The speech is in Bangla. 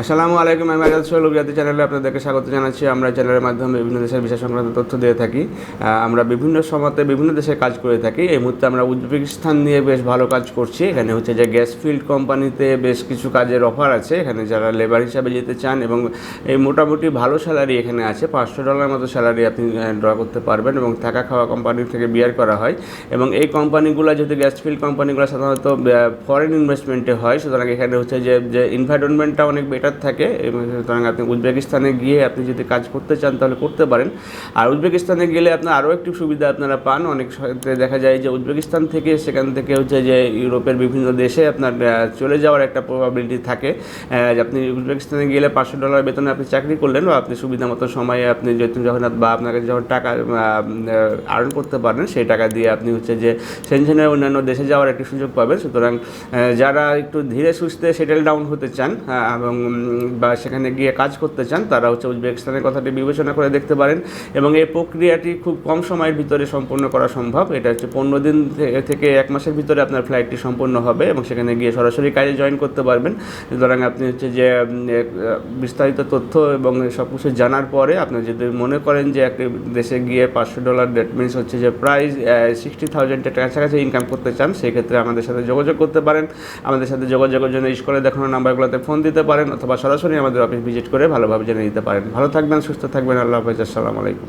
আসসালামু আলাইকুম, আমি আজাদ সোহেল গুজরাতি চ্যানেলে আপনাদেরকে স্বাগত জানাচ্ছি। আমরা চ্যানেলের মাধ্যমে বিভিন্ন দেশের বিষয় সংক্রান্ত তথ্য দিয়ে থাকি। আমরা বিভিন্ন সময়তে বিভিন্ন দেশে কাজ করে থাকি। এই মুহূর্তে আমরা উজবেকিস্তান নিয়ে বেশ ভালো কাজ করছি। এখানে হচ্ছে যে গ্যাস ফিল্ড কোম্পানিতে বেশ কিছু কাজের অফার আছে। এখানে যারা লেবার হিসাবে যেতে চান এবং এই মোটামুটি ভালো স্যালারি এখানে আছে, পাঁচশো ডলার মতো স্যালারি আপনি ড্র করতে পারবেন এবং থাকা খাওয়া কোম্পানি থেকে বিয়ার করা হয়। এবং এই কোম্পানিগুলো যেহেতু গ্যাস ফিল্ড কোম্পানিগুলো সাধারণত ফরেন ইনভেস্টমেন্টে হয়, সুতরাং এখানে হচ্ছে যে যে এনভায়রনমেন্টটা অনেক বেটার থাকে সুতরাং আপনি উজবেকিস্তানে গিয়ে আপনি যদি কাজ করতে চান তাহলে করতে পারেন। আর উজবেকিস্তানে গেলে আপনার আরও একটি সুবিধা আপনারা পান, অনেক দেখা যায় যে উজবেকিস্তান থেকে সেখান থেকে হচ্ছে যে ইউরোপের বিভিন্ন দেশে আপনার চলে যাওয়ার একটা প্রবাবিলিটি থাকে। আপনি উজবেকিস্তানে গেলে পাঁচশো ডলার বেতনে আপনি চাকরি করলেন বা আপনি সুবিধা মতো সময়ে আপনি যখন বা আপনাকে যখন টাকা আর্ন করতে পারেন, সেই টাকা দিয়ে আপনি হচ্ছে যে সেনজেনের অন্যান্য দেশে যাওয়ার একটি সুযোগ পাবেন। সুতরাং যারা একটু ধীরে সুস্থে সেটেল ডাউন হতে চান এবং বা সেখানে গিয়ে কাজ করতে চান, তারা হচ্ছে উজবেকিস্তানের কথাটি বিবেচনা করে দেখতে পারেন এবং এই প্রক্রিয়াটি খুব কম সময়ের ভিতরে সম্পূর্ণ করা সম্ভব। এটা হচ্ছে পনেরো দিন থেকে এক মাসের ভিতরে আপনার ফ্লাইটটি সম্পূর্ণ হবে এবং সেখানে গিয়ে সরাসরি কাজে জয়েন করতে পারবেন। সুতরাং আপনি হচ্ছে যে বিস্তারিত তথ্য এবং সব কিছু জানার পরে আপনি যদি মনে করেন যে একটি দেশে গিয়ে পাঁচশো ডলার দ্যাট মিনস হচ্ছে যে প্রায় সিক্সটি থাউজেন্ডের কাছাকাছি ইনকাম করতে চান, সেই ক্ষেত্রে আমাদের সাথে যোগাযোগ করতে পারেন। আমাদের সাথে যোগাযোগের জন্য স্কুলে দেখানো নাম্বারগুলোতে ফোন দিতে পারেন অথবা সরাসরি আমাদের অফিস ভিজিট করে ভালোভাবে জেনে নিতে পারেন। ভালো থাকবেন, সুস্থ থাকবেন। আল্লাহ হাফেজ। আসসালামু আলাইকুম।